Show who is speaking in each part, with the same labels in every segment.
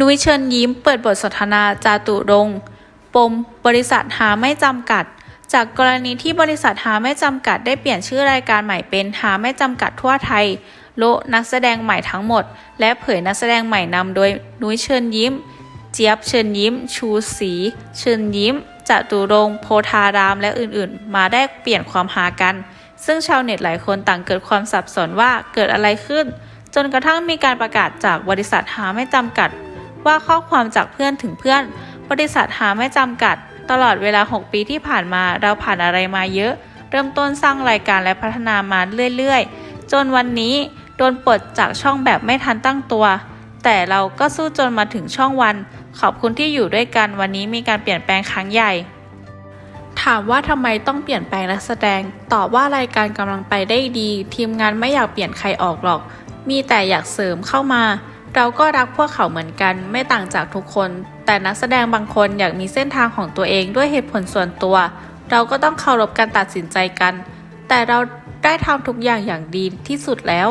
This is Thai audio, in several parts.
Speaker 1: นุ้ยเชิญยิ้มเปิดบทสนทนาจาตุรงปม บริษัทหาไม่จำกัด จากกรณีที่บริษัทหาไม่จำกัดได้เปลี่ยนชื่อรายการใหม่เป็นหาไม่จำกัดทั่วไทย โลนักแสดงใหม่ทั้งหมด และเผยนักแสดงใหม่นำโดยนุ้ยเชิญยิ้ม เจี๊ยบเชิญยิ้ม ชูศรีเชิญยิ้มจตุรงโพธารามและอื่นๆ มาได้เปลี่ยนความหากัน ซึ่งชาวเน็ตหลายคนต่างเกิดความสับสนว่าเกิดอะไรขึ้น จนกระทั่งมีการประกาศจากบริษัทหาไม่จำกัด ว่าข้อความจากเพื่อนถึงเพื่อน บริษัทหาไม่จำกัด ตลอดเวลา 6 ปีที่ผ่านมาเราผ่านอะไรมาเยอะ เริ่มต้นสร้างรายการและพัฒนามาเรื่อยๆ จนวันนี้โดนปลดจากช่องแบบไม่ทันตั้งตัว แต่เราก็สู้จนมาถึงช่องวัน ขอบคุณที่อยู่ด้วยกันวันนี้มีการเปลี่ยนแปลงครั้งใหญ่ ถามว่าทำไมต้องเปลี่ยนแปลงนักแสดง ตอบว่ารายการกำลังไปได้ดี ทีมงานไม่อยากเปลี่ยนใครออกหรอก มีแต่อยากเสริมเข้ามา เราก็รักพวกเขาเหมือนกันไม่ต่างจากทุกคน แต่นักแสดงบางคนอยากมีเส้นทางของตัวเองด้วยเหตุผลส่วนตัว เราก็ต้องเคารพการตัดสินใจกัน แต่เราได้ทำทุกอย่างอย่างดีที่สุดแล้ว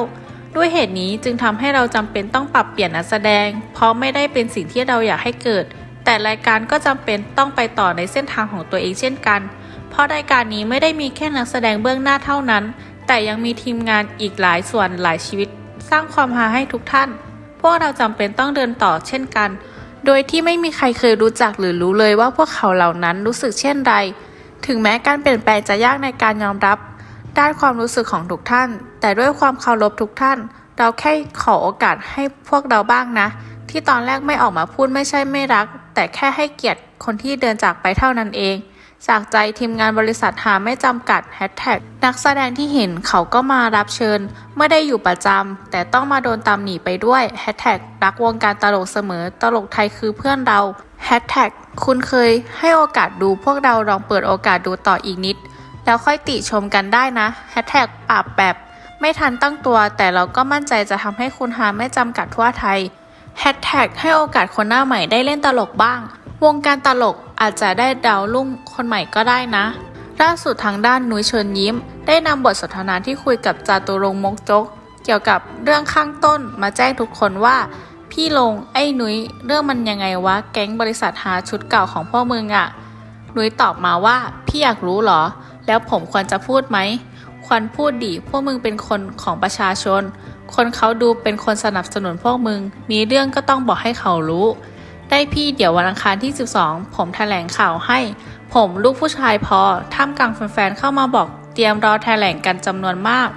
Speaker 1: ด้วยเหตุนี้จึงทำให้เราจำเป็นต้องปรับเปลี่ยนนักแสดง เพราะไม่ได้เป็นสิ่งที่เราอยากให้เกิด แต่รายการก็จำเป็นต้องไปต่อในเส้นทางของตัวเองเช่นกัน เพราะรายการนี้ไม่ได้มีแค่นักแสดงเบื้องหน้าเท่านั้น แต่ยังมีทีมงานอีกหลายส่วนหลายชีวิต สร้างความฮาให้ทุกท่าน พวกเราจำเป็นต้องเดินต่อเช่นกัน โดยที่ไม่มีใครเคยรู้จักหรือรู้เลยว่าพวกเขาเหล่านั้นรู้สึกเช่นไรถึงแม้การเปลี่ยนแปลงจะยากในการยอมรับ ด้านความรู้สึกของทุกท่าน แต่ด้วยความเคารพทุกท่าน เราแค่ขอโอกาสให้พวกเราบ้างนะ ที่ตอนแรกไม่ออกมาพูดไม่ใช่ไม่รัก แต่แค่ให้เกียรติคนที่เดินจากไปเท่านั้นเอง จากใจทีมงานบริษัทหาไม่จำกัดแฮชแท็กนักแสดงที่เห็นเขาก็มารับเชิญ ไม่ได้อยู่ประจำแต่ต้องมาโดนตามหนีไปด้วยแฮชแท็กรักวงการตลกเสมอตลกไทยคือเพื่อนเราแฮชแท็กคุณเคยให้โอกาสดูพวกเราลองเปิดโอกาสดูต่ออีกนิด แล้วค่อยติชมกันได้นะแฮชแท็กปราบแบบไม่ทันตั้งตัวแต่เราก็มั่นใจจะทำให้คุณหาไม่จำกัดทั่วไทยแฮชแท็กให้โอกาสคนหน้าใหม่ได้เล่นตลกบ้าง วงการตลกอาจจะได้ดาวรุ่งคนใหม่ก็ได้นะ ล่าสุดทางด้านนุ้ยเชิญยิ้ม ได้นำบทสนทนาที่คุยกับจาตุรงมกจก เกี่ยวกับเรื่องข้างต้นมาแจ้งทุกคนว่า พี่ลงไอ้นุ้ยเรื่องมันยังไงวะแก๊งบริษัทหาชุดเก่าของพ่อมึงอะนุ้ยตอบมาว่าพี่อยากรู้เหรอ แล้วผมควรจะพูดไหมควรพูดดิพวกมึงเป็นคนของประชาชน คนเขาดูเป็นคนสนับสนุนพวกมึง มีเรื่องก็ต้องบอกให้เขารู้ ได้พี่เดี๋ยววันอังคารที่ 12 ผมแถลงข่าวให้ ผมลูกผู้ชายพอท่ามกลางแฟนๆเข้ามาบอกเตรียมรอแถลงกันจำนวนมาก